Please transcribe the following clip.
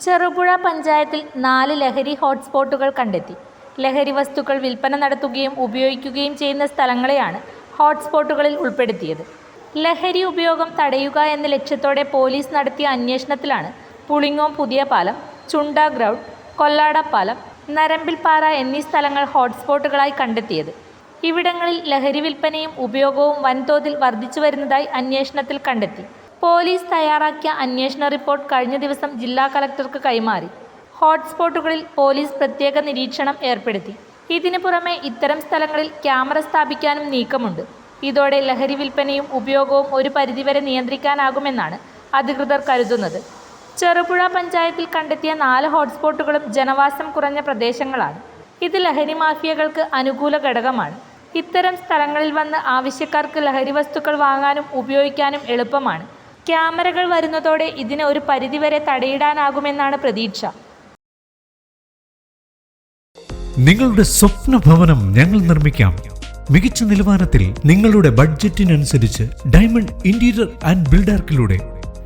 ചെറുപുഴ പഞ്ചായത്തിൽ നാല് ലഹരി ഹോട്ട്സ്പോട്ടുകൾ കണ്ടെത്തി. ലഹരി വസ്തുക്കൾ വിൽപ്പന നടത്തുകയും ഉപയോഗിക്കുകയും ചെയ്യുന്ന സ്ഥലങ്ങളെയാണ് ഹോട്ട്സ്പോട്ടുകളിൽ ഉൾപ്പെടുത്തിയത്. ലഹരി ഉപയോഗം തടയുക എന്ന ലക്ഷ്യത്തോടെ പോലീസ് നടത്തിയ അന്വേഷണത്തിലാണ് പുളിങ്ങോം പുതിയ പാലം ചുണ്ട ഗ്രൗണ്ട് കൊല്ലാടപ്പാലം നരമ്പിൽപ്പാറ എന്നീ സ്ഥലങ്ങൾ ഹോട്ട്സ്പോട്ടുകളായി കണ്ടെത്തിയത്. ഇവിടങ്ങളിൽ ലഹരി വിൽപ്പനയും ഉപയോഗവും വൻതോതിൽ വർദ്ധിച്ചു വരുന്നതായി അന്വേഷണത്തിൽ കണ്ടെത്തി. പോലീസ് തയ്യാറാക്കിയ അന്വേഷണ റിപ്പോർട്ട് കഴിഞ്ഞ ദിവസം ജില്ലാ കലക്ടർക്ക് കൈമാറി. ഹോട്ട്സ്പോട്ടുകളിൽ പോലീസ് പ്രത്യേക നിരീക്ഷണം ഏർപ്പെടുത്തി. ഇതിനു പുറമെ ഇത്തരം സ്ഥലങ്ങളിൽ ക്യാമറ സ്ഥാപിക്കാനും നീക്കമുണ്ട്. ഇതോടെ ലഹരി വിൽപ്പനയും ഉപയോഗവും ഒരു പരിധിവരെ നിയന്ത്രിക്കാനാകുമെന്നാണ് അധികൃതർ കരുതുന്നത്. ചെറുപുഴ പഞ്ചായത്തിൽ കണ്ടെത്തിയ നാല് ഹോട്ട്സ്പോട്ടുകളും ജനവാസം കുറഞ്ഞ പ്രദേശങ്ങളാണ്. ഇത് ലഹരി മാഫിയകൾക്ക് അനുകൂല ഘടകമാണ്. ഇത്തരം സ്ഥലങ്ങളിൽ വന്ന് ആവശ്യക്കാർക്ക് ലഹരി വസ്തുക്കൾ വാങ്ങാനും ഉപയോഗിക്കാനും എളുപ്പമാണ്. ക്യാമറകൾ വരുന്നതോടെ ഇതിന് ഒരു പരിധിവരെ തടയിടാനാകുമെന്നാണ് പ്രതീക്ഷ. നിങ്ങളുടെ സ്വപ്ന ഭവനം ഞങ്ങൾ നിർമ്മിക്കാം. മികച്ച നിലവാരത്തിൽ നിങ്ങളുടെ ബഡ്ജറ്റിനനുസരിച്ച് ഡയമണ്ട് ഇന്റീരിയർ ആൻഡ് ബിൽഡാർക്കിലൂടെ